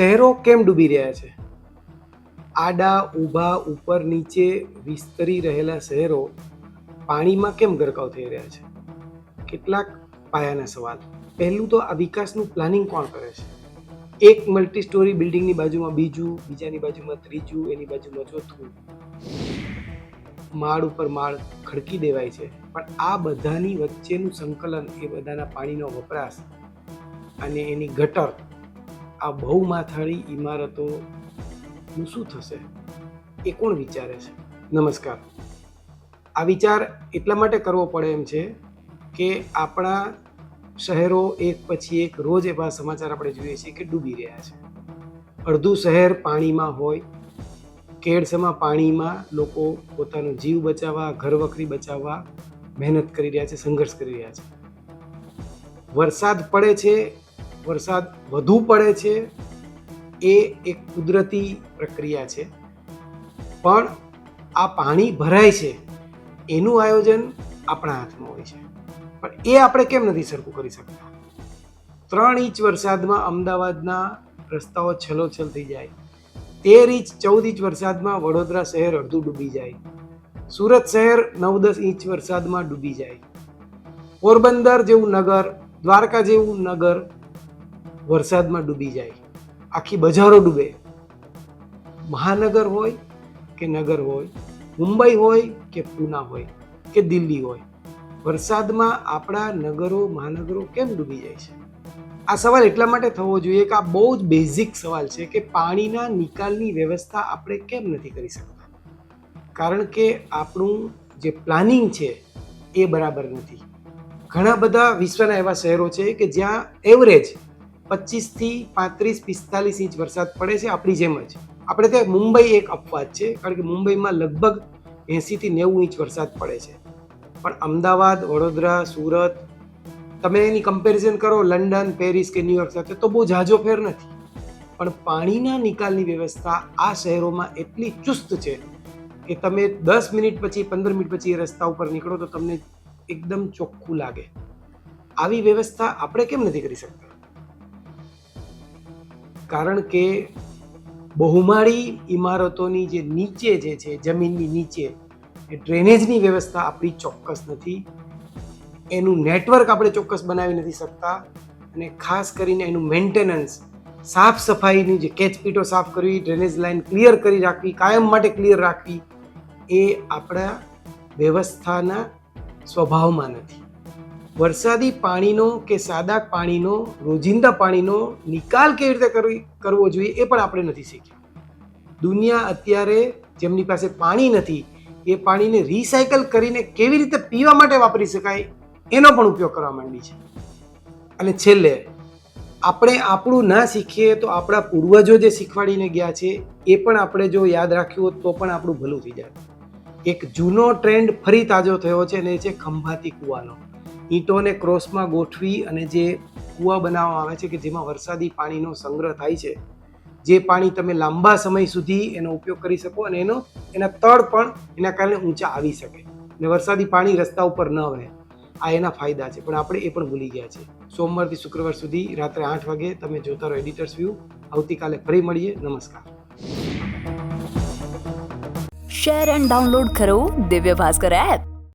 શહેરો કેમ ડૂબી રહ્યા છે? આડા, ઊભા, ઉપર, નીચે વિસ્તરી રહેલા શહેરો પાણીમાં કેમ ગરકાવ થઈ રહ્યા છે? કેટલાક પાયાના સવાલ. પહેલું તો આ વિકાસનું પ્લાનિંગ કોણ કરે છે? એક મલ્ટી સ્ટોરી બિલ્ડિંગની બાજુમાં બીજું, બીજાની બાજુમાં ત્રીજું, એની બાજુમાં ચોથું. માળ ઉપર માળ ખડકી દેવાય છે. પણ આ બધાની વચ્ચેનું સંકલન એ બધાના પાણીનો વપરાશ અને એની ગટર આ બહુ માથાળી ઇમારતોનું શું થશે એ કોણ વિચારે છે? નમસ્કાર. આ વિચાર એટલા માટે કરવો પડે એમ છે કે આપણા શહેરો એક પછી એક રોજ એવા સમાચાર આપણે જોઈએ છીએ કે ડૂબી રહ્યા છે. અડધું શહેર પાણીમાં હોય, કેળસમાં પાણીમાં લોકો પોતાનો જીવ બચાવવા, ઘર વખરી બચાવવા મહેનત કરી રહ્યા છે, સંઘર્ષ કરી રહ્યા છે. વરસાદ પડે છે વરસાદ વધુ પડે છે એ એક કુદરતી પ્રક્રિયા છે. પણ આ પાણી ભરાય છે, એનું આયોજન આપણા હાથમાં હોય છે. પણ એ આપણે કેમ નથી સરખું કરી શકતા? ત્રણ ઇંચ વરસાદમાં અમદાવાદના રસ્તાઓ છલોછલ થઈ જાય. તેર ઇંચ, ચૌદ ઇંચ વરસાદમાં વડોદરા શહેર અડધું ડૂબી જાય. સુરત શહેર નવ દસ ઇંચ વરસાદમાં ડૂબી જાય. પોરબંદર જેવું નગર, દ્વારકા જેવું નગર વરસાદમાં ડૂબી જાય. આખી બજારો ડૂબે. મહાનગર હોય કે નગર હોય, મુંબઈ હોય કે પૂના હોય કે દિલ્હી હોય, વરસાદમાં આપણા નગરો, મહાનગરો કેમ ડૂબી જાય છે? આ સવાલ એટલા માટે થવો જોઈએ કે આ બહુ જ બેઝિક સવાલ છે કે પાણીના નિકાલની વ્યવસ્થા આપણે કેમ નથી કરી શકતા? કારણ કે આપણું જે પ્લાનિંગ છે એ બરાબર નથી. ઘણા બધા વિશ્વના એવા શહેરો છે કે જ્યાં એવરેજ પચીસથી પાંત્રીસ, પિસ્તાલીસ ઇંચ વરસાદ પડે છે, આપણી જેમ જ. આપણે ત્યાં મુંબઈ એક અપવાદ છે, કારણ કે મુંબઈમાં લગભગ એંસીથી નેવું ઇંચ વરસાદ પડે છે. પણ અમદાવાદ, વડોદરા, સુરત, તમે એની કમ્પેરિઝન કરો, લંડન, પેરિસ કે ન્યુયોર્ક સાથે, તો બહુ ઝાઝો ફેર નથી. પણ પાણીના નિકાલની વ્યવસ્થા આ શહેરોમાં એટલી ચુસ્ત છે કે તમે દસ મિનિટ પછી, પંદર મિનિટ પછી એ રસ્તા ઉપર નીકળો તો તમને એકદમ ચોખ્ખું લાગે. આવી વ્યવસ્થા આપણે કેમ નથી કરી શકતા? કારણ કે બહુમાળી ઇમારતોની જે નીચે જે છે, જમીનની નીચે, એ ડ્રેનેજની વ્યવસ્થા આપણી ચોક્કસ નથી. એનું નેટવર્ક આપણે ચોક્કસ બનાવી નથી શકતા અને ખાસ કરીને એનું મેન્ટેનન્સ, સાફ સફાઈની જે કેચપીટો સાફ કરવી, ડ્રેનેજ લાઈન ક્લિયર કરી રાખવી, કાયમ માટે ક્લિયર રાખવી, એ આપણા વ્યવસ્થાના સ્વભાવમાં નથી. વરસાદી પાણીનો કે સાદા પાણીનો, રોજિંદા પાણીનો નિકાલ કેવી રીતે કરવી, કરવો જોઈએ એ પણ આપણે નથી શીખ્યા. દુનિયા અત્યારે જેમની પાસે પાણી નથી, એ પાણીને રિસાયકલ કરીને કેવી રીતે પીવા માટે વાપરી શકાય, એનો પણ ઉપયોગ કરવા માંડી છે. અને છેલ્લે, આપણે આપણું ના શીખીએ તો આપણા પૂર્વજો જે શીખવાડીને ગયા છે, એ પણ આપણે જો યાદ રાખ્યું હોત તો પણ આપણું ભલું થઈ જાય. એક જૂનો ટ્રેન્ડ ફરી તાજો થયો છે અને એ છે ખંભાતી કૂવાનો. ઈંટોને ક્રોસમાં ગોઠવી અને જે કૂવા બનાવવામાં આવે છે કે જેમાં વરસાદી પાણીનો સંગ્રહ થાય છે, જે પાણી તમે લાંબા સમય સુધી એનો ઉપયોગ કરી શકો અને એનો, એના તળ પણ એના કારણે ઊંચા આવી શકે અને વરસાદી પાણી રસ્તા ઉપર ન વહે. આ એના ફાયદા છે, પણ આપણે એ પણ ભૂલી ગયા છે. સોમવારથી શુક્રવાર સુધી રાત્રે આઠ વાગે તમે જોતા રહો એડિટર્સ વ્યૂ આવતીકાલે ફરી મળીએ. નમસ્કાર. શેર એન્ડ ડાઉનલોડ કરો દિવ્ય ભાસ્કર એપ